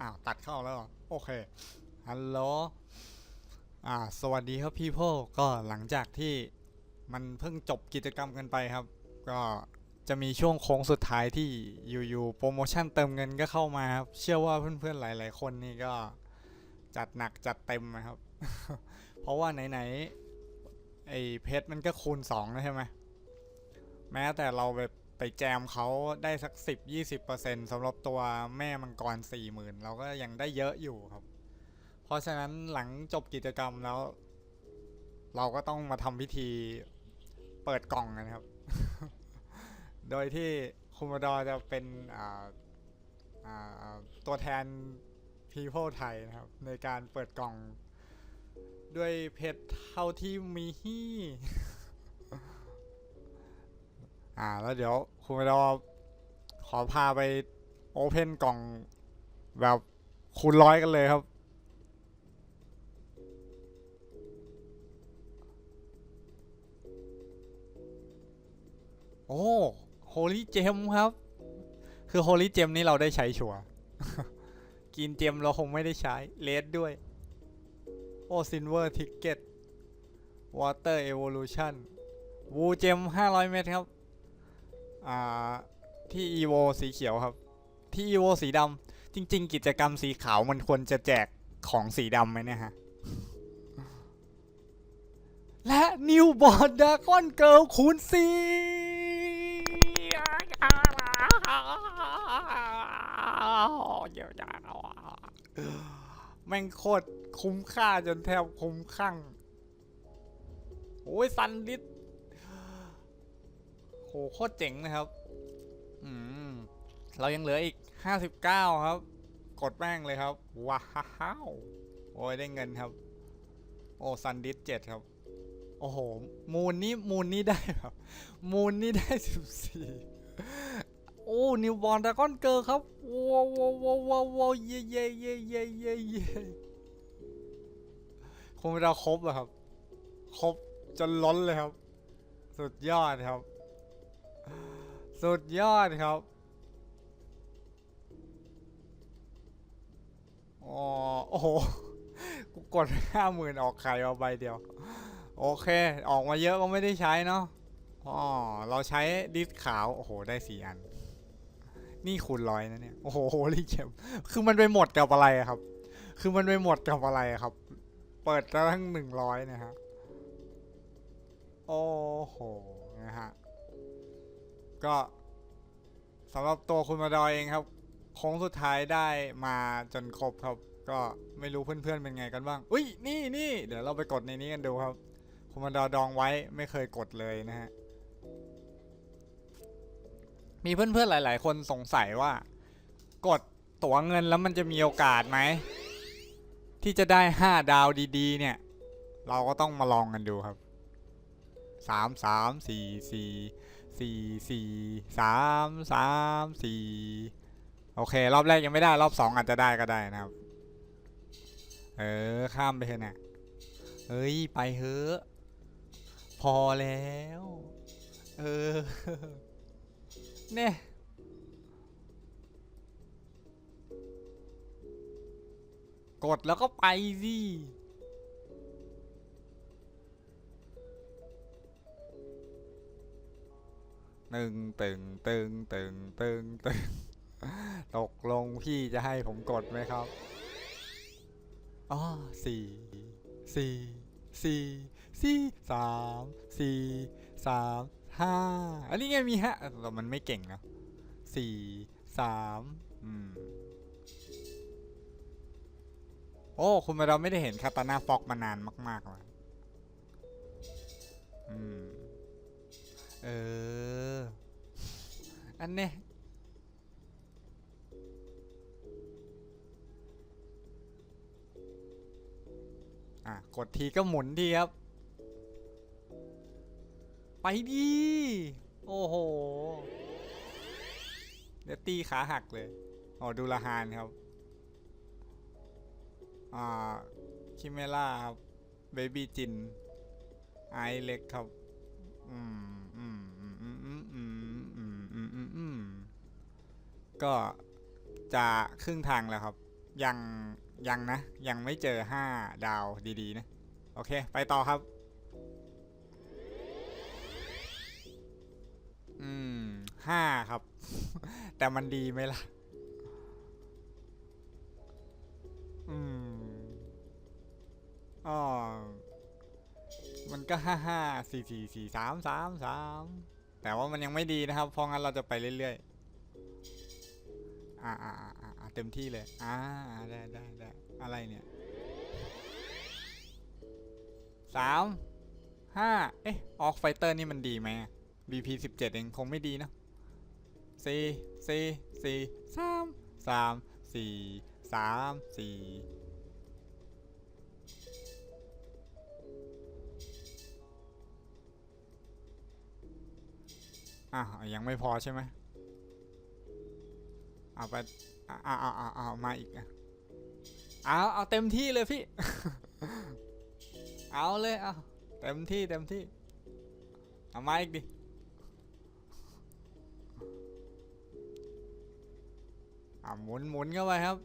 อ้าวตัดเข้าแล้วโอเคฮัลโหลอ่าสวัสดีครับพี่โพก็หลังจากที่มันเพิ่งจบกิจกรรมกันไปครับ ก็จะมีช่วงโค้งสุดท้ายที่อยู่ๆโปรโมชั่นเติมเงินก็เข้ามาครับ เชื่อว่าเพื่อนๆหลาย ๆ คนนี่ก็จัดหนักจัดเต็มนะครับ เพราะว่าไหนๆไอ้เพชรมันก็คูณ2แล้วใช่ไหมแม้แต่เราไป ไปแจมเขาได้สัก 10-20%สำหรับตัวแม่มังกร 40,000 เราก็ยังได้เยอะอยู่ครับ เพราะฉะนั้นหลังจบกิจกรรมแล้ว เราก็ต้องมาทำพิธีเปิดกล่องกันครับ โดยที่คุมดอจะเป็นตัวแทน People ไทยนะครับ ในการเปิดกล่อง ด้วยเพชรเท่าที่มีหี่ อ่า แล้วเดี๋ยวคุณไปรอขอพาไปโอเพนกล่องแบบคูณร้อยกันเลยครับ โอ้โฮลี่เจมครับ คือโฮลี่เจมนี่เราได้ใช้ชัวร์กินเจมเราคงไม่ได้ใช้เลดด้วย โอ้ซินเวอร์ทิกเก็ตวอเตอร์เอ o l u t i o n วูเจม500เมตรครับ อ่าที่ EVO สีเขียวครับ ที่ EVO สีดำจริง ๆ กิจกรรมสีขาวมันควรจะแจกของสีดำไหมเนี่ยฮะ และนิวบอร์ดดากอนเกิลคูณสีแม่งโคตรคุ้มค่าจนแทบคุ้มข้างโอ้ยซันดิส โหโคตรเจ๋งนะครับ อืม เรายังเหลืออีก59ครับ กดแม่งเลยครับ ว้าว โอ้ยได้เงินครับ โอ้ซันดิสเจ็ดครับ โอ้โห มูลนี้มูลนี้ได้ครับ มูลนี้ได้14โอ้นิวบอลดากอนเกิร์ครับว้าวว้าวว้าวว้าวว้าวเย่เย่เย่เย่เย่เย่คงเราครบอะครับ ครบจนล้นเลยครับ สุดยอดครับ สุดยอดครับอ๋อโอ้โห กูกดห้าหมื่นออกไข่เอาใบเดียว โอเค ออกมาเยอะก็ไม่ได้ใช้เนาะ อ๋อ เราใช้ดิสขาว โอ้โห ได้สี่อัน นี่คูณร้อยนะเนี่ย โอ้โหรีเกมคือมันไปหมดกับอะไรครับ คือมันไปหมดกับอะไรครับ เปิดแล้วทั้งหนึ่งร้อยนะฮะ โอ้โห นะฮะ ก็สำหรับตัวคุณมาดอยเองครับโค้งสุดท้ายได้มาจนครบครับ ก็ไม่รู้เพื่อนๆเป็นไงกันบ้างอุ้ยนี่นี่เดี๋ยวเราไปกดในนี้กันดูครับ คุณมาดอดองไว้ไม่เคยกดเลยนะฮะมีเพื่อนๆหลาย ๆ คนสงสัยว่า กดตั๋วเงินแล้วมันจะมีโอกาสไหมที่จะได้ 5 ดาวดี ๆ เนี่ย เราก็ต้องมาลองกันดูครับสามสาม สี่สี่สามสามสี่โอเค รอบแรกยังไม่ได้รอบสองอาจจะได้ก็ได้นะครับ เออ ข้ามไปเถอะนะเฮ้ย ไปเถอะพอแล้ว เออ เนี่ยกดแล้วก็ไปสิ ตึงตึงตึงตึงตึงตึงตกลงพี่จะให้ผมกดไหมครับอ๋อสี่สี่สี่สี่สามสี่สามห้าอันนี้ไงมีฮะแต่มันไม่เก่งนะสี่สามอืมโอ้คุณมาเราไม่ได้เห็นคาตาน่าฟอกมานานมาก ๆ แล้ว อืม เออ อันเนี้ยอะกดทีก็หมุนทีครับ ไปดี โอ้โห เดี๋ยวตีขาหักเลย อ๋อ ดูละหานครับ อ่า คิเมล่าครับ เบบี้จิน ไอเล็กครับ อืม ก็จะครึ่งทางแล้วครับ ยังยังนะ ยังไม่เจอห้าดาวดีๆนะ โอเค ไปต่อครับ อืมห้าครับ แต่มันดีไหมล่ะ อืมอ๋อมันก็ห้าห้าสี่สี่สี่สามสามสามแต่ว่ามันยังไม่ดีนะครับ เพราะงั้นเราจะไปเรื่อยๆ อ่าอ่าอ่าอ่าเต็มที่เลย อ่าได้ได้ได้อะไรเนี่ยสามห้าเอ๊ะออกไฟเตอร์นี่มันดีไหม BP สิบเจ็ดเองคงไม่ดีนะสี่สี่สี่สามสามสี่สามสี่อะยังไม่พอใช่ไหม เอาไปเอาเอาเอาเอามาอีกอะเอาเอาเต็มที่เลยพี่ เอาเลยเอาเต็มที่เต็มที่เอามาอีกดิอ่าหมุนหมุนเข้าไปครับ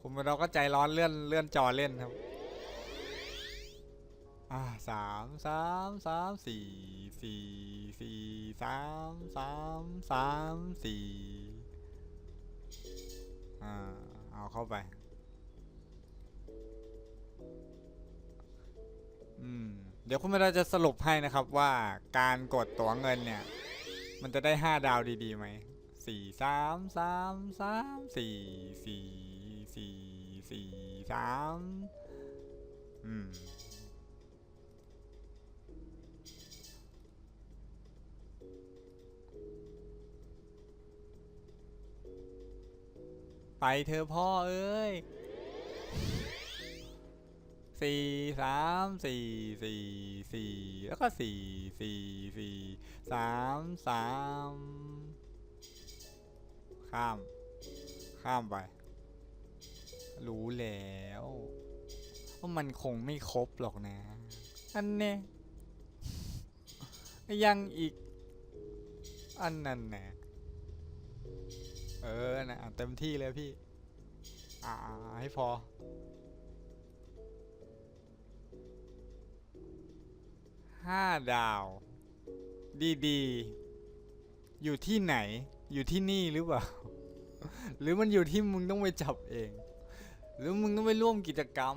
คุณเราก็ใจร้อนเลื่อนเลื่อนจอเล่นครับ อ่าสามสามสามสี่สี่สี่สามสามสามสี่ อ่าเอาเข้าไป อืม เดี๋ยวคุณเราจะสรุปให้นะครับว่าการกดตั๋วเงินเนี่ย มันจะได้ห้าดาวดีๆไหมสี่สามสามสามสี่สี่สี่สี่สามอืม ไปเธอพ่อเอ้ยสี่สามสี่สี่สี่แล้วก็สี่สี่สี่สามสามข้าม ข้ามไป รู้แล้วว่ามันคงไม่ครบหรอกนะ อันเนี้ยยังอีก อันนั้นแน่ เออนะอะเต็มที่เลยพี่ อ่าให้พอ ห้าดาว ดีๆ อยู่ที่ไหน อยู่ที่นี่หรือเปล่า หรือมันอยู่ที่มึงต้องไปจับเอง หรือมึงต้องไปร่วมกิจกรรม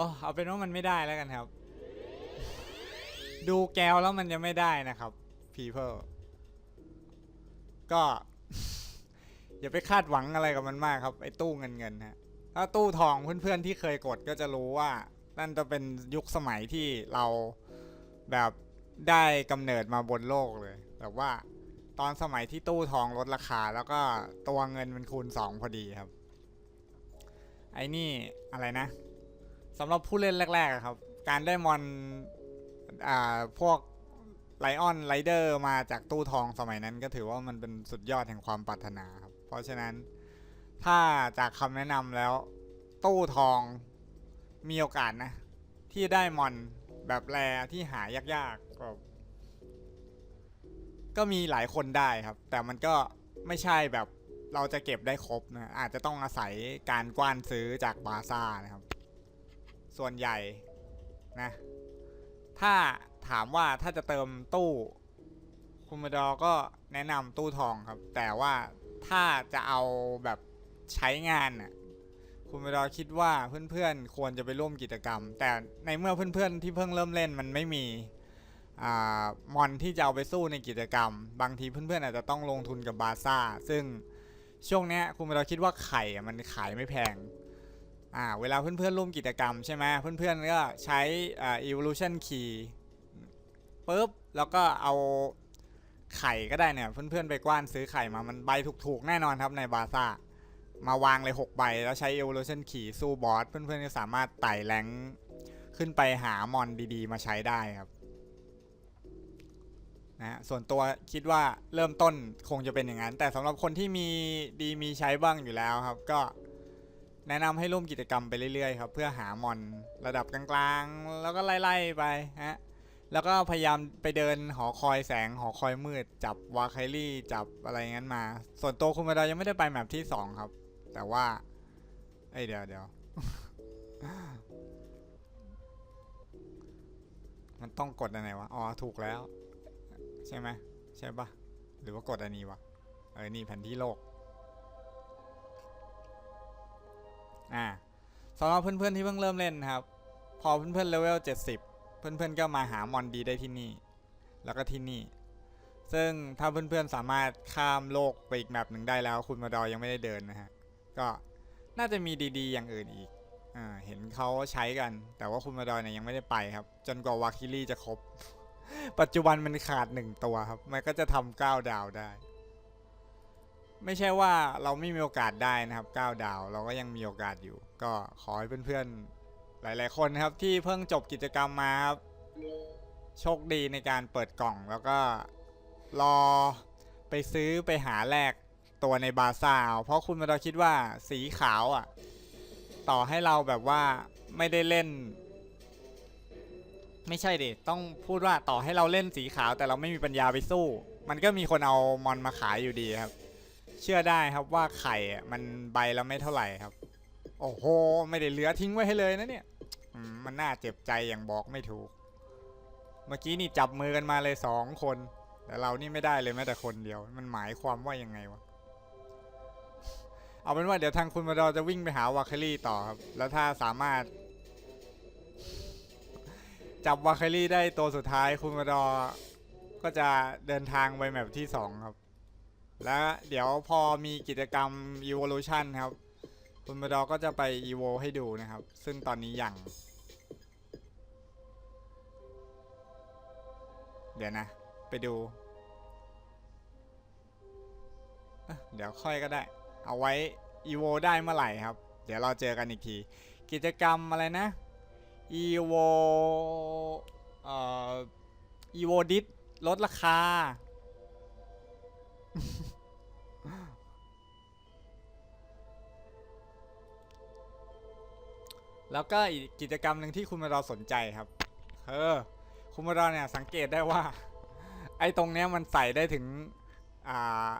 อ้เอาเป็นว่ามันไม่ได้แล้วกันครับ ดูแก้วแล้วมันยังไม่ได้นะครับ people ก็ อย่าไปคาดหวังอะไรกับมันมากครับ ไอ้ตู้เงินเงินฮะถ้าตู้ทองเพื่อนๆที่เคยกดก็จะรู้ว่านั่นจะเป็นยุคสมัยที่เราแบบได้กำเนิดมาบนโลกเลยแบบว่าตอนสมัยที่ตู้ทองลดราคา แล้วก็ตัวเงินมันคูณสองพอดีครับ ไอ้นี่อะไรนะ สำหรับผู้เล่นแรกๆอะครับ การได้มอนอ่าพวกไลออนไรเดอร์มาจากตู้ทองสมัยนั้นก็ถือว่ามันเป็นสุดยอดแห่งความปรารถนาครับ เพราะฉะนั้นถ้าจากคำแนะนำแล้ว ตู้ทองมีโอกาสนะ ที่ได้มอนแบบแรที่หายากๆก็ก็มีหลายคนได้ครับ แต่มันก็ไม่ใช่แบบเราจะเก็บได้ครบนะอาจจะต้องอาศัยการกว้านซื้อจากบาซ่านะครับ ส่วนใหญ่นะ ถ้าถามว่าถ้าจะเติมตู้คุณมาดอก็แนะนำตู้ทองครับ แต่ว่าถ้าจะเอาแบบใช้งานน่ะคุณมดอคิดว่าเพื่อนๆควรจะไปร่วมกิจกรรม แต่ในเมื่อเพื่อนๆที่เพิ่งเริ่มเล่นมันไม่มีอมอนที่จะเอาไปสู้ในกิจกรรม บางทีเพื่อนๆอาจจะต้องลงทุนกับบาซ่า ซึ่งช่วงนี้คุณมดอคิดว่าไข่มันขายไม่แพง อ่าเวลาเพื่อนๆร่วมกิจกรรมใช่ไหมเพื่อนๆก็ใช้อ่า evolution key ปุ๊บแล้วก็เอาไข่ก็ได้เนี่ยเพื่อนๆไปกว้านซื้อไข่มามันใบถูกๆ แน่นอนครับในบาซ่ามาวางเลย 6 ใบ แล้วใช้ evolution key สู้บอส เพื่อนๆก็สามารถไต่แรงขึ้นไปหามอนดีๆ มาใช้ได้ครับนะฮะส่วนตัวคิดว่าเริ่มต้นคงจะเป็นอย่างนั้น แต่สำหรับคนที่มีดีมีใช้บ้างอยู่แล้วครับ ก็ แนะนำให้ร่วมกิจกรรมไปเรื่อยๆครับเพื่อหามอนระดับกลางๆ แล้วก็ไล่ๆไปฮะแล้วก็พยายามไปเดินหอคอยแสงหอคอยมืด จับวาไคลี่จับอะไรงั้นมา ส่วนตัวคุณมาดายังไม่ได้ไปแมปที่สองครับ แต่ว่าเอ้ยเดี๋ยวเดี๋ยวมันต้องกดอันไหนวะ อ๋อ ถูกแล้ว ใช่ไหม ใช่ปะหรือว่ากดอันนี้วะ เออ นี่แผนที่โลก อ่าสำหรับเพื่อนๆที่เพิ่งเริ่มเล่นครับ พอเพื่อนๆเลเวล70 เพื่อนๆก็มาหามอนดีได้ที่นี่ แล้วก็ที่นี่ ซึ่งถ้าเพื่อนๆสามารถข้ามโลกไปอีกแมปหนึ่งได้แล้ว คุณมาดอยังไม่ได้เดินนะฮะ ก็น่าจะมีดีๆ อย่างอื่นอีกอ่าเห็นเขาใช้กัน แต่ว่าคุณมาดอยเนี่ยยังไม่ได้ไปครับ จนกว่าวาคิลี่จะครบ ปัจจุบันมันขาดหนึ่งตัวครับ มันก็จะทำเก้าดาวได้ ไม่ใช่ว่าเราไม่มีโอกาสได้นะครับเก้าดาวเราก็ยังมีโอกาสอยู่ ก็ขอให้เพื่อนๆหลายๆคนนะครับ ที่เพิ่งจบกิจกรรมมาครับโชคดีในการเปิดกล่องแล้วก็รอไปซื้อไปหาแลกตัวในบาซ่าเพราะคุณมาดอคิดว่าสีขาวอะ ต่อให้เราแบบว่าไม่ได้เล่น ไม่ใช่ดิต้องพูดว่าต่อให้เราเล่นสีขาวแต่เราไม่มีปัญญาไปสู้ มันก็มีคนเอามอนมาขายอยู่ดีครับ เชื่อได้ครับว่าไข่อะมันใบละไม่เท่าไหร่ครับ โอ้โห ไม่ได้เหลือทิ้งไว้ให้เลยนะเนี่ยมันน่าเจ็บใจอย่างบอกไม่ถูก เมื่อกี้นี่จับมือกันมาเลยสองคน แต่เรานี่ไม่ได้เลยแม้แต่คนเดียว มันหมายความว่ายังไงวะ เอาเป็นว่าเดี๋ยวทางคุณมาดอจะวิ่งไปหาวาเคลี่ต่อครับ แล้วถ้าสามารถ จับวาเคลี่ได้ตัวสุดท้ายคุณมาดอก็จะเดินทางไปแมปที่2ครับ แล้วเดี๋ยวพอมีกิจกรรม Evolution ครับ คุณมาดอก็จะไป Evo ให้ดูนะครับ ซึ่งตอนนี้ยัง เดี๋ยวนะ ไปดู เดี๋ยวค่อยก็ได้ เอาไว้ Evo ได้เมื่อไหร่ครับ เดี๋ยวเราเจอกันอีกที กิจกรรมอะไรนะ Evo เอ่อ Evo d i s ลดราคา แล้วก็อีกกิจกรรมหนึ่งที่คุณมาดอสนใจครับเออคุณมาดอเนี่ยสังเกตได้ว่า ไอ้ตรงเนี้ยมันใส่ได้ถึงอ่า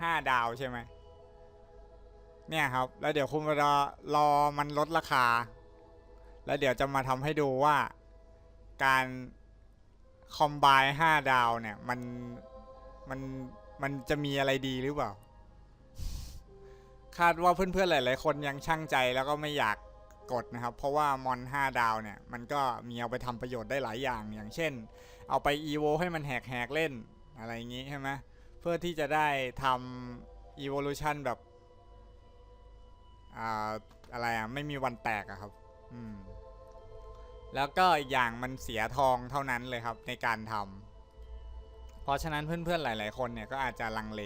ห้าดาวใช่ไหมเนี่ยครับ แล้วเดี๋ยวคุณมารอรอมันลดราคา แล้วเดี๋ยวจะมาทำให้ดูว่าการคอมไบห้าดาวเนี่ย มันมันมันจะมีอะไรดีหรือเปล่า คาดว่าเพื่อนๆหลายๆคนยังช่างใจแล้วก็ไม่อยาก กดนะครับ เพราะว่ามอน5ดาวเนี่ย มันก็มีเอาไปทำประโยชน์ได้หลายอย่าง อย่างเช่น เอาไป EVO ให้มันแหกๆเล่นอะไรอย่างนี้ใช่ไหมเพื่อที่จะได้ทำ evolution แบบอ่าอะไรอะ ไม่มีวันแตกอะครับ อืม แล้วก็อีกอย่างมันเสียทองเท่านั้นเลยครับในการทำเพราะฉะนั้นเพื่อนๆหลาย ๆ คนเนี่ยก็อาจจะลังเล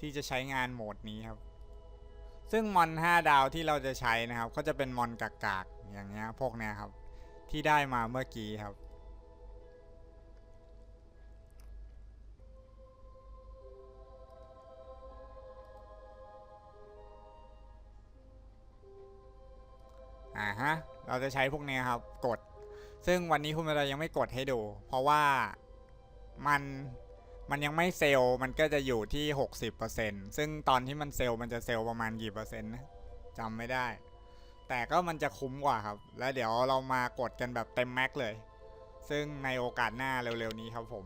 ที่จะใช้งานโหมดนี้ครับ ซึ่งมอน 5 ดาวที่เราจะใช้นะครับ ก็จะเป็นมอนกากๆอย่างเงี้ยพวกเนี้ยครับ ที่ได้มาเมื่อกี้ครับ อ่าฮะ เราจะใช้พวกเนี้ยครับ กด ซึ่งวันนี้คุณเรายังไม่กดให้ดู เพราะว่ามัน มันยังไม่เซลล์มันก็จะอยู่ที่ 60%ซึ่งตอนที่มันเซลล์มันจะเซลล์ประมาณกี่เปอร์เซ็นต์นะจำไม่ได้ แต่ก็มันจะคุ้มกว่าครับ แล้วเดี๋ยวเรามากดกันแบบเต็มแม็กเลย ซึ่งในโอกาสหน้าเร็วๆนี้ครับผม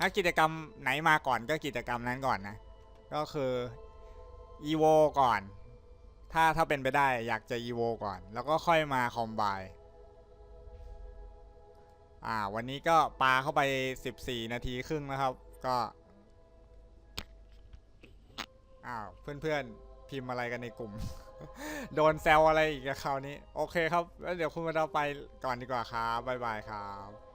ถ้ากิจกรรมไหนมาก่อนก็กิจกรรมนั้นก่อนนะ ก็คือ EVO ก่อน ถ้าถ้าเป็นไปได้อยากจะ EVO ก่อน แล้วก็ค่อยมาคอมไบอ่าวันนี้ก็ปาเข้าไป 14 นาทีครึ่งนะครับ ก็อ้าวเพื่อนๆพิมพ์อะไรกันในกลุ่ม โดนแซวอะไรอีกคราวนี้ โอเคครับ แล้วเดี๋ยวคุณมาเราไปก่อนดีกว่าครับบ๊ายบายครับ